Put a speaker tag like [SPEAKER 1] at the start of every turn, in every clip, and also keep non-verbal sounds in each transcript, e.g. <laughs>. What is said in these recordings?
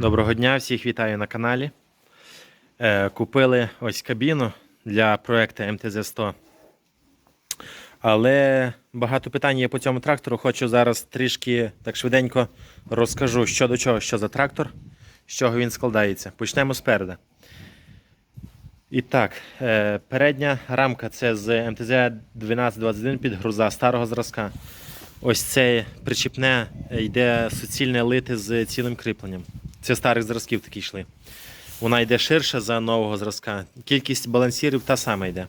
[SPEAKER 1] Доброго дня, всіх вітаю на каналі. Е, купили ось кабіну для проекту МТЗ-100. Але багато питань є по цьому трактору. Хочу зараз трішки так швиденько розкажу, що до чого, що за трактор, з чого він складається. Почнемо спереду. І так, е, передня рамка це з МТЗ 1221 під груза старого зразка. Ось це причіпне йде суцільне лите з цілим кріпленням. Це старих зразків такі йшли. Вона йде ширша за нового зразка. Кількість балансірів та сама йде.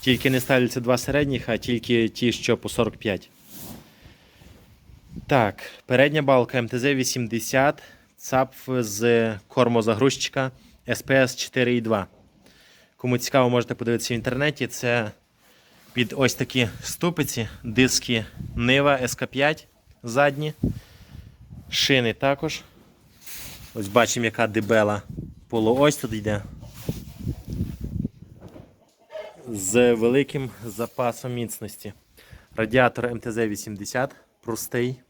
[SPEAKER 1] Тільки не ставляться два середніх, а тільки ті, що по 45. Так, передня балка МТЗ-80, ЦАП з кормозагрузчика SPS 4.2. Кому цікаво, можете подивитися в інтернеті. Це під ось такі ступиці, диски Нива СК5 задні, шини також. Ось бачимо, яка дебела полуось тут йде. З великим запасом міцності. Радіатор МТЗ-80 простий.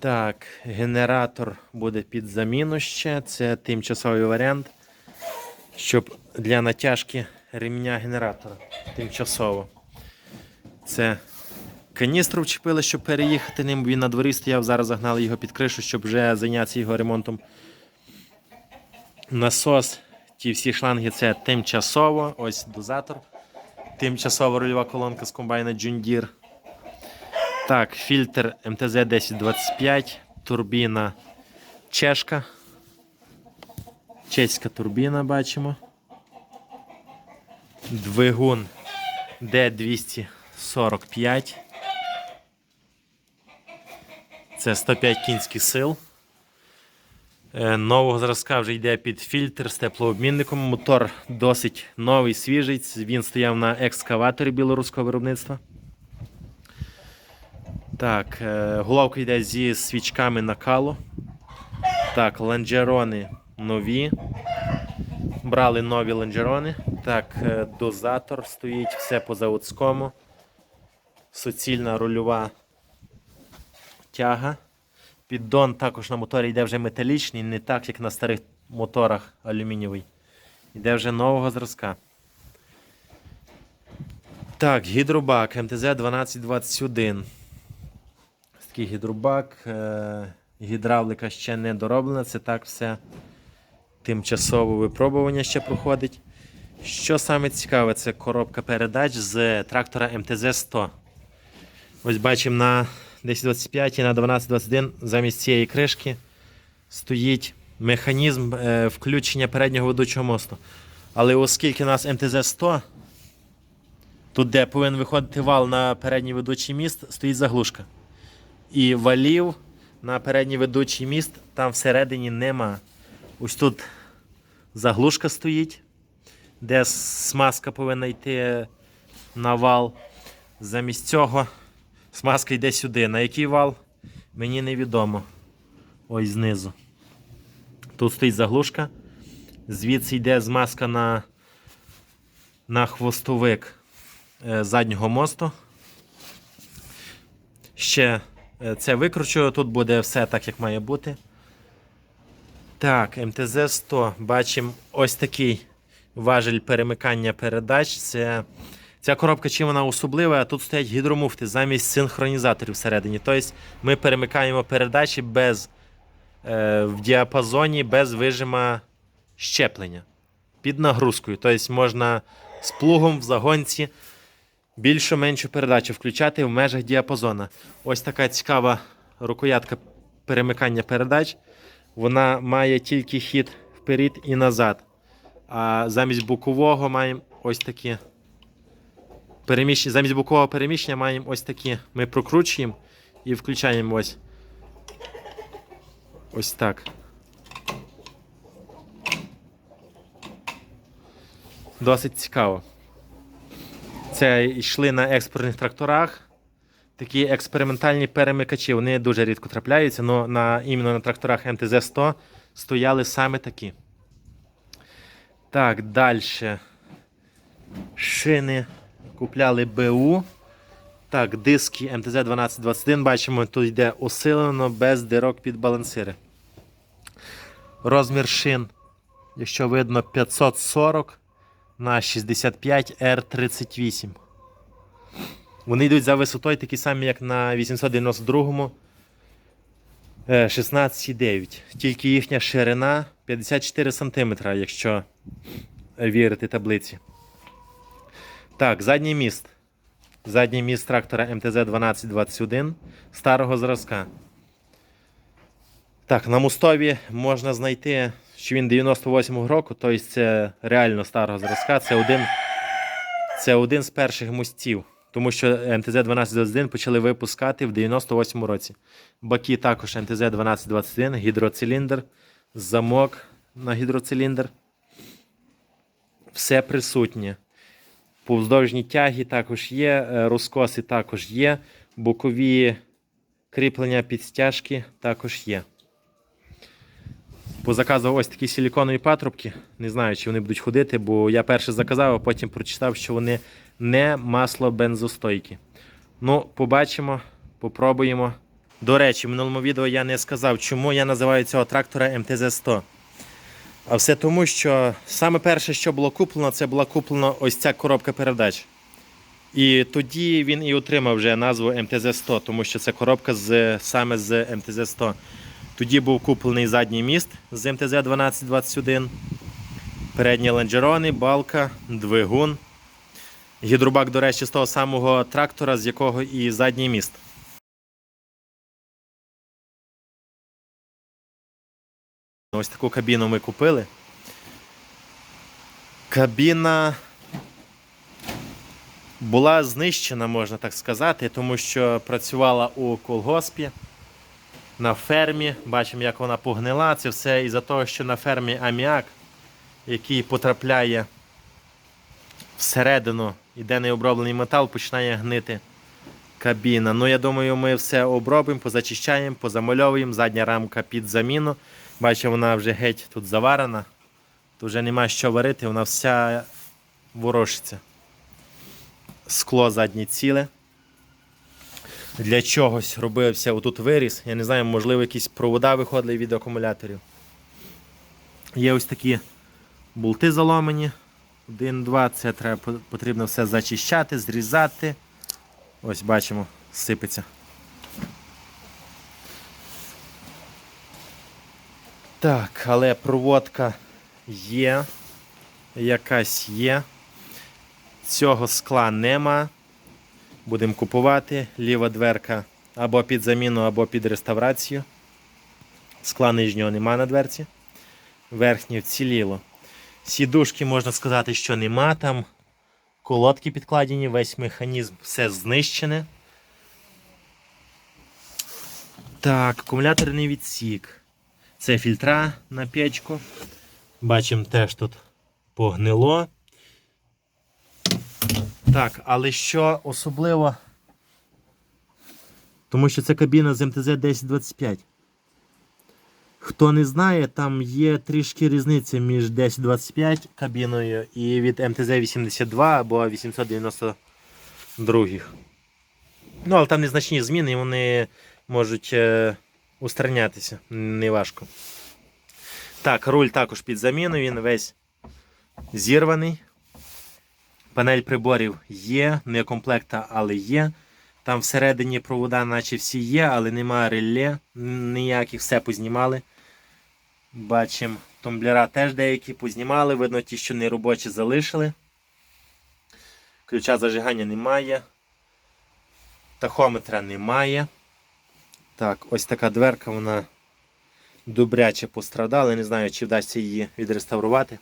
[SPEAKER 1] Так, генератор буде під заміну ще. Це тимчасовий варіант, щоб для натяжки ремня генератора тимчасово. Це каністру вчепили, щоб переїхати ним. Він на дворі стояв, зараз загнали його під кришу, щоб вже зайнятися його ремонтом. Насос, ті всі шланги це тимчасово. Ось дозатор. Тимчасова рульова колонка з комбайна Deere. Так, фільтр МТЗ 1025, турбіна чешка. Чеська турбіна бачимо. Двигун D245. Це 105 кінських сил. Е, Нового зразка вже йде під фільтр з теплообмінником. Мотор досить новий, свіжий. Він стояв на екскаваторі білоруського виробництва. Так, е, головка йде зі свічками накалу. Так, ланджерони нові. Брали нові лонжерони. Так, е, дозатор стоїть, все по заводському. Суцільна рульова тяга. Піддон також на моторі йде вже металічний, не так, як на старих моторах алюмінієвий. Йде вже нового зразка. Так, гідробак МТЗ 1221. Такий гідробак. е, Гідравлика ще не дороблена. Це так все тимчасове випробування ще проходить. Що саме цікаве, це коробка передач з трактора МТЗ-100. Ось бачимо на 1025 і на 1221 замість цієї кришки стоїть механізм е, включення переднього ведучого мосту. Але оскільки у нас МТЗ-100, тут де повинен виходити вал на передній ведучий міст, стоїть заглушка. І валів на передній ведучий міст там всередині нема. Ось тут заглушка стоїть, де смазка повинна йти на вал. Замість цього смазка йде сюди. На який вал? Мені невідомо. Ось знизу. Тут стоїть заглушка. Звідси йде змазка на, на хвостовик е, заднього мосту. Ще е, це викручую. Тут буде все так, як має бути. Так, МТЗ 100. Бачимо ось такий важель перемикання передач. Це, ця коробка чим вона особлива, тут стоять гідромуфти замість синхронізаторів всередині. Тобто ми перемикаємо передачі без, е, в діапазоні без вижима щеплення під нагрузкою. Тобто можна з плугом в загонці більшу-меншу передачу включати в межах діапазона. Ось така цікава рукоятка перемикання передач. Вона має тільки хід вперед і назад. А замість бокового маємо ось такі. Переміщення, замість бокового переміщення маємо ось такі. Ми прокручуємо і включаємо ось. Ось так. Досить цікаво. Це йшли на експортних тракторах. Такі експериментальні перемикачі, вони дуже рідко трапляються, але на, іменно на тракторах МТЗ-100 стояли саме такі. Так, далі. Шини купляли БУ Так, диски МТЗ 1221 бачимо, тут йде усилено без дирок під балансири. Розмір шин, якщо видно, 540 на 65 R38. Вони йдуть за висотою такі самі, як на 892 е, 16,9. Тільки їхня ширина 54 см, якщо вірити таблиці. Так, задній міст. Задній міст трактора МТЗ 1221 старого зразка. Так, на мостові можна знайти, що він 98-го року, тобто це реально старого зразка. Це один, це один з перших мостів, тому що МТЗ 1221 почали випускати в 98-му році. Баки також МТЗ 1221, гідроциліндр, замок на гідроциліндр. Все присутнє. Повздовжні тяги також є, е, розкоси також є, бокові кріплення під стяжки також є. Позаказував ось такі силіконові патрубки. Не знаю, чи вони будуть ходити, бо я перше заказав, а потім прочитав, що вони не маслобензостойкі. Ну, побачимо, попробуємо. До речі, в минулому відео я не сказав, чому я називаю цього трактора МТЗ-100. А все тому, що саме перше, що було куплено, це була куплена ось ця коробка передач. І тоді він і отримав вже назву МТЗ-100, тому що це коробка з, саме з МТЗ-100. Тоді був куплений задній міст з МТЗ-1221, передні лонжерони, балка, двигун. Гідробак, до речі, з того самого трактора, з якого і задній міст. Ось таку кабіну ми купили. Кабіна була знищена, можна так сказати, тому що працювала у колгоспі на фермі. Бачимо, як вона погнила. Це все із-за того, що на фермі аміак, який потрапляє всередину, іде необроблений метал, починає гнити кабіна. Ну, я думаю, ми все обробимо, позачищаємо, позамальовуємо. Задня рамка під заміну. Бачимо, вона вже геть тут заварена. Тут вже нема що варити, вона вся ворошиться. Скло заднє ціле. Для чогось робився отут виріз. Я не знаю, можливо, якісь провода виходили від акумуляторів. Є ось такі болти заломані. Один, два. Це треба потрібно все зачищати, зрізати. Ось бачимо, сипеться. Так, але проводка є. Якась є. Цього скла нема. Будемо купувати. Ліва дверка або під заміну, або під реставрацію. Скла нижнього нема на дверці. Верхнє вціліло. Сідушки можна сказати, що нема там. Колодки підкладені, весь механізм, все знищене. Так, акумуляторний відсік. Це фільтра на печку. Бачимо, теж тут погнило. Так, але що особливо, тому що це кабіна з МТЗ 1025. Хто не знає, там є трішки різниця між 1025 кабіною і від МТЗ 82 або 892. Ну, але там незначні зміни, вони можуть е, устранятися неважко. Так, руль також під заміну, він весь зірваний. Панель приборів є, не комплекта, але є. Там всередині провода, наче всі є, але немає реле ніяких, все познімали. Бачимо, тумблера теж деякі познімали, видно, ті, що не робочі залишили. Ключа зажигання немає. Тахометра немає. Так, ось така дверка, вона добряче пострадала. Не знаю, чи вдасться її відреставрувати.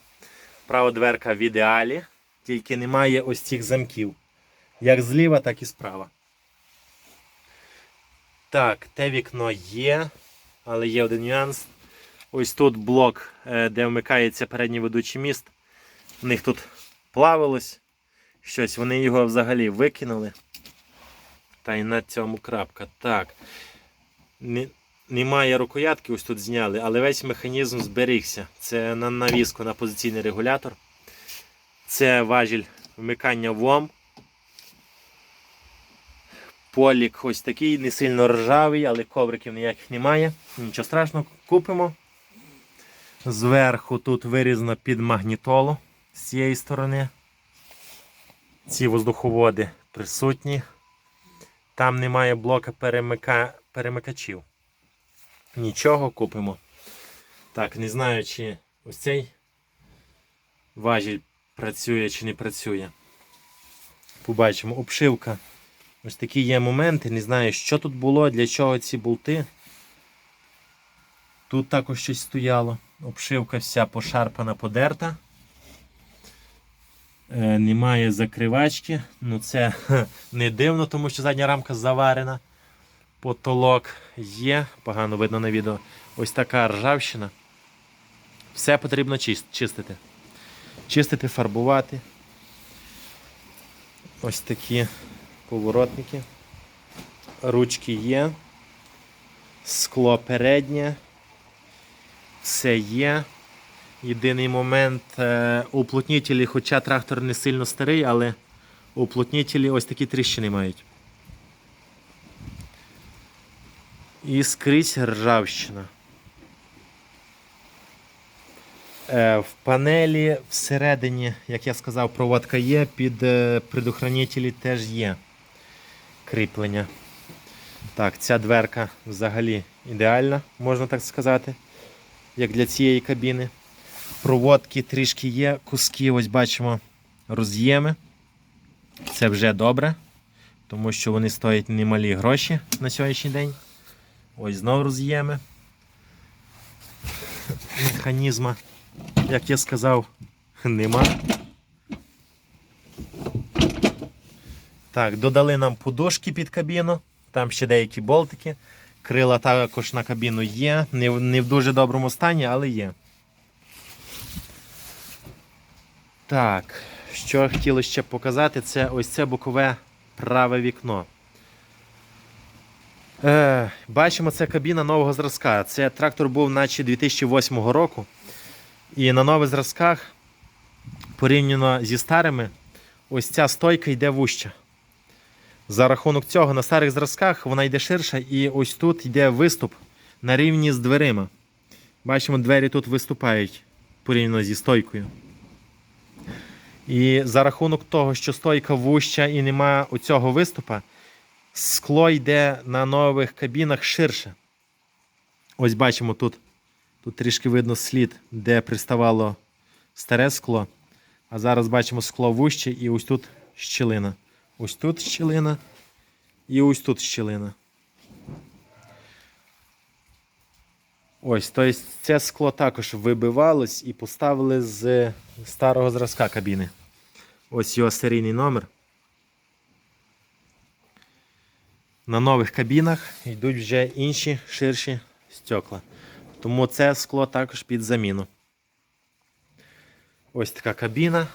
[SPEAKER 1] Права дверка в ідеалі, тільки немає ось цих замків. Як зліва, так і справа. Так, те вікно є, але є один нюанс. Ось тут блок, е, де вмикається передній ведучий міст. У них тут плавилось щось, вони його взагалі викинули. Та й на цьому крапка. Так. Не- Немає рукоятки, ось тут зняли, але весь механізм зберігся. Це на навіску на позиційний регулятор. Це важіль вмикання ВОМ. Полік ось такий, не сильно ржавий, але ковриків ніяких немає. Нічого страшного, купимо. Зверху тут вирізано під магнітолу з цієї сторони. Ці воздуховоди присутні. Там немає блока перемика... перемикачів. Нічого купимо. Так, не знаю, чи ось цей важіль працює чи не працює. Побачимо. Обшивка. Ось такі є моменти. Не знаю, що тут було, для чого ці болти. Тут також щось стояло. Обшивка вся пошарпана, подерта. Е, немає закривачки. Ну це <laughs> не дивно, тому що задня рамка заварена. Потолок є, погано видно на відео. Ось така ржавщина. Все потрібно чистити. Чистити, фарбувати. Ось такі поворотники. Ручки є. Скло переднє. Все є. Єдиний момент е, уплотнітелі, хоча трактор не сильно старий, але уплотнітелі ось такі тріщини мають. І скрізь ржавщина. Е, в панелі всередині, як я сказав, проводка є, під е, предохранителі теж є кріплення. Так, ця дверка взагалі ідеальна, можна так сказати, як для цієї кабіни. Проводки трішки є, куски, ось бачимо, роз'єми. Це вже добре, тому що вони стоять немалі гроші на сьогоднішній день. Ось знову роз'єми. Механізма, як я сказав, нема. Так, додали нам подушки під кабіну, там ще деякі болтики. Крила також на кабіну є. Не, в- не в дуже доброму стані, але є. Так, що хотіло ще показати, це ось це бокове праве вікно. Е, бачимо, це кабіна нового зразка. Це трактор був наче 2008 року. І на нових зразках, порівняно зі старими, ось ця стойка йде вуща. За рахунок цього на старих зразках вона йде ширша, і ось тут йде виступ на рівні з дверима. Бачимо, двері тут виступають порівняно зі стойкою. І за рахунок того, що стойка вуща і нема оцього виступа, скло йде на нових кабінах ширше. Ось бачимо тут. Тут трішки видно слід, де приставало старе скло. А зараз бачимо скло вуще і ось тут щілина. Ось тут щілина і ось тут щілина. Ось, тобто це скло також вибивалось і поставили з старого зразка кабіни. Ось його серійний номер. На нових кабінах йдуть вже інші ширші стекла. Тому це скло також під заміну. Ось така кабіна.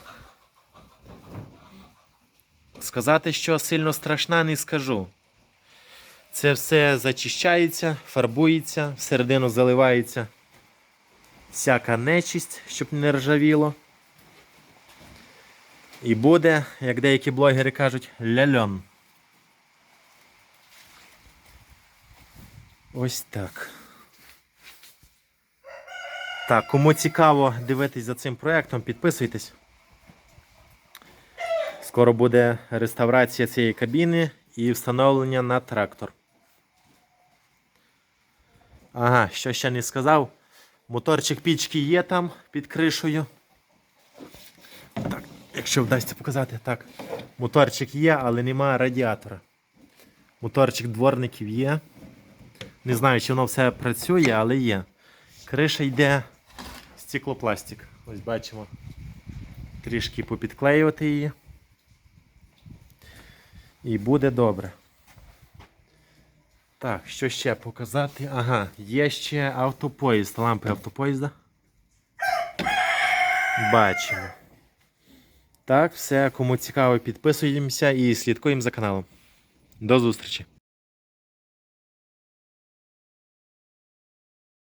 [SPEAKER 1] Сказати, що сильно страшна, не скажу. Це все зачищається, фарбується, всередину заливається всяка нечисть, щоб не ржавіло. І буде, як деякі блогери кажуть, ляльон. Ось так. Так, кому цікаво дивитись за цим проєктом, підписуйтесь. Скоро буде реставрація цієї кабіни і встановлення на трактор. Ага, що ще не сказав. Моторчик пічки є там під кришею. Так, якщо вдасться показати, так. Моторчик є, але немає радіатора. Моторчик дворників є. Не знаю, чи воно все працює, але є. Криша йде стеклопластик. Ось бачимо. Трішки попідклеювати її. І буде добре. Так, що ще показати? Ага, є ще автопоїзд, лампи автопоїзда. Бачимо. Так, все, кому цікаво, підписуємося і слідкуємо за каналом. До зустрічі!